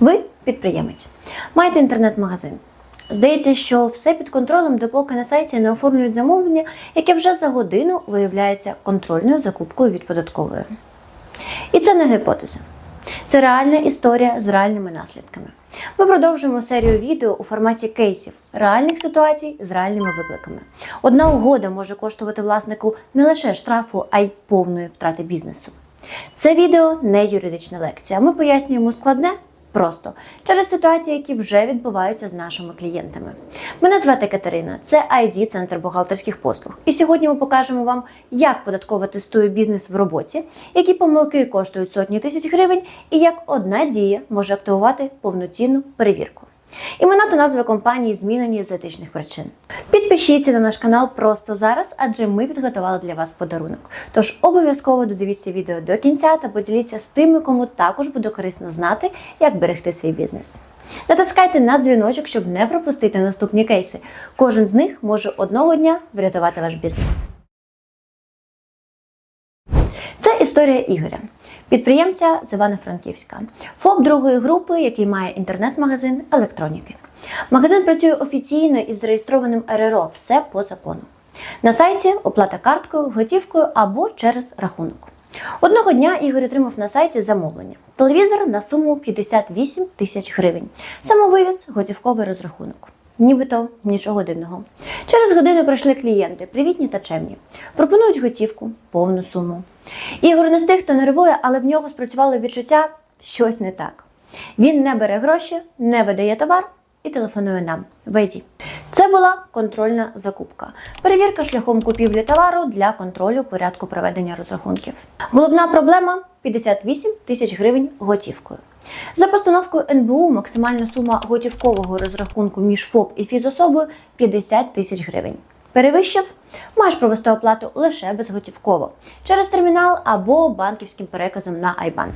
Ви підприємець, маєте інтернет-магазин. Здається, що все під контролем, допоки на сайті не оформлюють замовлення, яке вже за годину виявляється контрольною закупкою від податкової. І це не гіпотеза. Це реальна історія з реальними наслідками. Ми продовжуємо серію відео у форматі кейсів реальних ситуацій з реальними викликами. Одна угода може коштувати власнику не лише штрафу, а й повної втрати бізнесу. Це відео не юридична лекція. Ми пояснюємо складне просто через ситуації, які вже відбуваються з нашими клієнтами. Мене звати Катерина, це ID Центр бухгалтерських послуг. І сьогодні ми покажемо вам, як податково тестує бізнес в роботі, які помилки коштують сотні тисяч гривень, і як одна дія може активувати повноцінну перевірку. Імена та назви компанії змінені з етичних причин. Підпишіться на наш канал просто зараз, адже ми підготували для вас подарунок. Тож обов'язково додивіться відео до кінця та поділіться з тими, кому також буде корисно знати, як берегти свій бізнес. Натискайте на дзвіночок, щоб не пропустити наступні кейси. Кожен з них може одного дня врятувати ваш бізнес. Історія Ігоря, підприємця з Івано-Франківська, ФОП другої групи, який має інтернет-магазин електроніки. Магазин працює офіційно із зареєстрованим РРО, все по закону. На сайті оплата карткою, готівкою або через рахунок. Одного дня Ігор отримав на сайті замовлення: телевізор на суму 58 тисяч гривень, самовивіз, готівковий розрахунок. Нібито нічого дивного. Через годину прийшли клієнти, привітні та чемні. Пропонують готівку, повну суму. Ігор не з тих, хто нервує, але в нього спрацювало відчуття щось не так. Він не бере гроші, не видає товар і телефонує нам. Вийді. Це була контрольна закупка. Перевірка шляхом купівлі товару для контролю порядку проведення розрахунків. Головна проблема 58 тисяч гривень готівкою. За постановкою НБУ максимальна сума готівкового розрахунку між ФОП і фізособою 50 тисяч гривень. Перевищив, маєш провести оплату лише безготівково через термінал або банківським переказом на IBAN.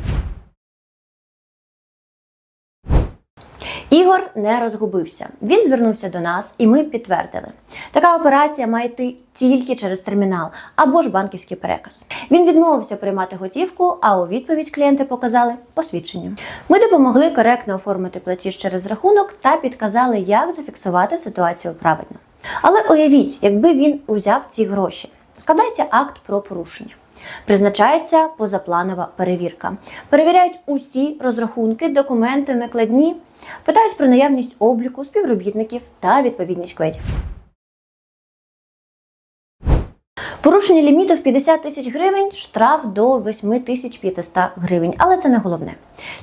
Ігор не розгубився. Він звернувся до нас, і ми підтвердили. Така операція має йти тільки через термінал або ж банківський переказ. Він відмовився приймати готівку, а у відповідь клієнти показали посвідчення. Ми допомогли коректно оформити платіж через рахунок та підказали, як зафіксувати ситуацію правильно. Але уявіть, якби він узяв ці гроші, складається акт про порушення. Призначається позапланова перевірка. Перевіряють усі розрахунки, документи, накладні, питають про наявність обліку співробітників та відповідність кведів. Порушення ліміту в 50 тисяч гривень, штраф до 8500 гривень. Але це не головне.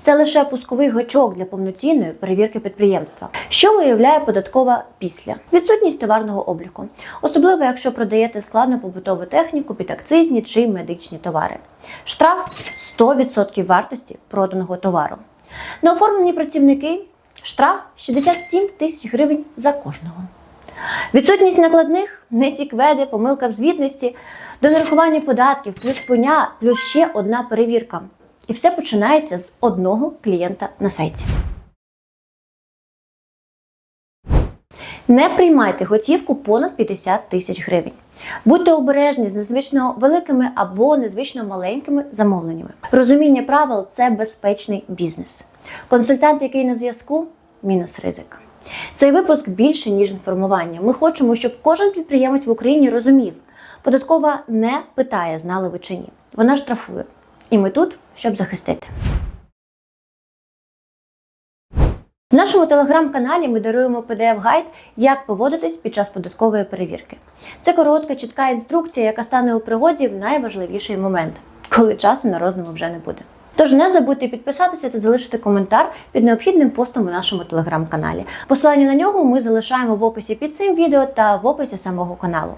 Це лише пусковий гачок для повноцінної перевірки підприємства, що виявляє податкова після відсутність товарного обліку, особливо якщо продаєте складну побутову техніку, підакцизні чи медичні товари. Штраф 100% вартості проданого товару. Неоформлені працівники штраф 67 тисяч гривень за кожного. Відсутність накладних, не кведи, помилка в звітності, до нарахування податків, плюс поня, плюс ще одна перевірка. І все починається з одного клієнта на сайті. Не приймайте готівку понад 50 тисяч гривень. Будьте обережні з незвично великими або незвично маленькими замовленнями. Розуміння правил це безпечний бізнес. Консультант, який на зв'язку, мінус ризик. Цей випуск більше ніж інформування. Ми хочемо, щоб кожен підприємець в Україні розумів, податкова не питає, знали ви чи ні. Вона штрафує. І ми тут, щоб захистити. В нашому телеграм-каналі ми даруємо PDF-гайд, як поводитись під час податкової перевірки. Це коротка, чітка інструкція, яка стане у пригоді в найважливіший момент, коли часу на роздуму вже не буде. Тож не забудьте підписатися та залишити коментар під необхідним постом у нашому телеграм-каналі. Посилання на нього ми залишаємо в описі під цим відео та в описі самого каналу.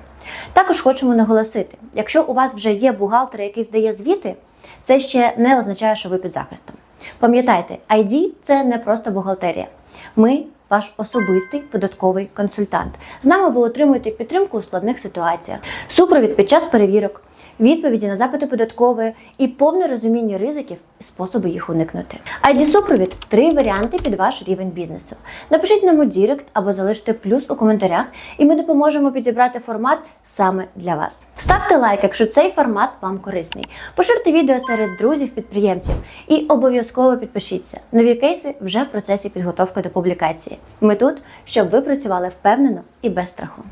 Також хочемо наголосити: якщо у вас вже є бухгалтер, який здає звіти, це ще не означає, що ви під захистом. Пам'ятайте, ID – це не просто бухгалтерія. Ми ваш особистий податковий консультант. З нами ви отримуєте підтримку у складних ситуаціях, супровід під час перевірок, відповіді на запити податкової і повне розуміння ризиків і способи їх уникнути. ID супровід три варіанти під ваш рівень бізнесу. Напишіть нам у Дірект або залиште плюс у коментарях, і ми допоможемо підібрати формат саме для вас. Ставте лайк, якщо цей формат вам корисний. Поширте відео серед друзів-підприємців і обов'язково підпишіться. Нові кейси вже в процесі підготовки до публікації. Ми тут, щоб ви працювали впевнено і без страху.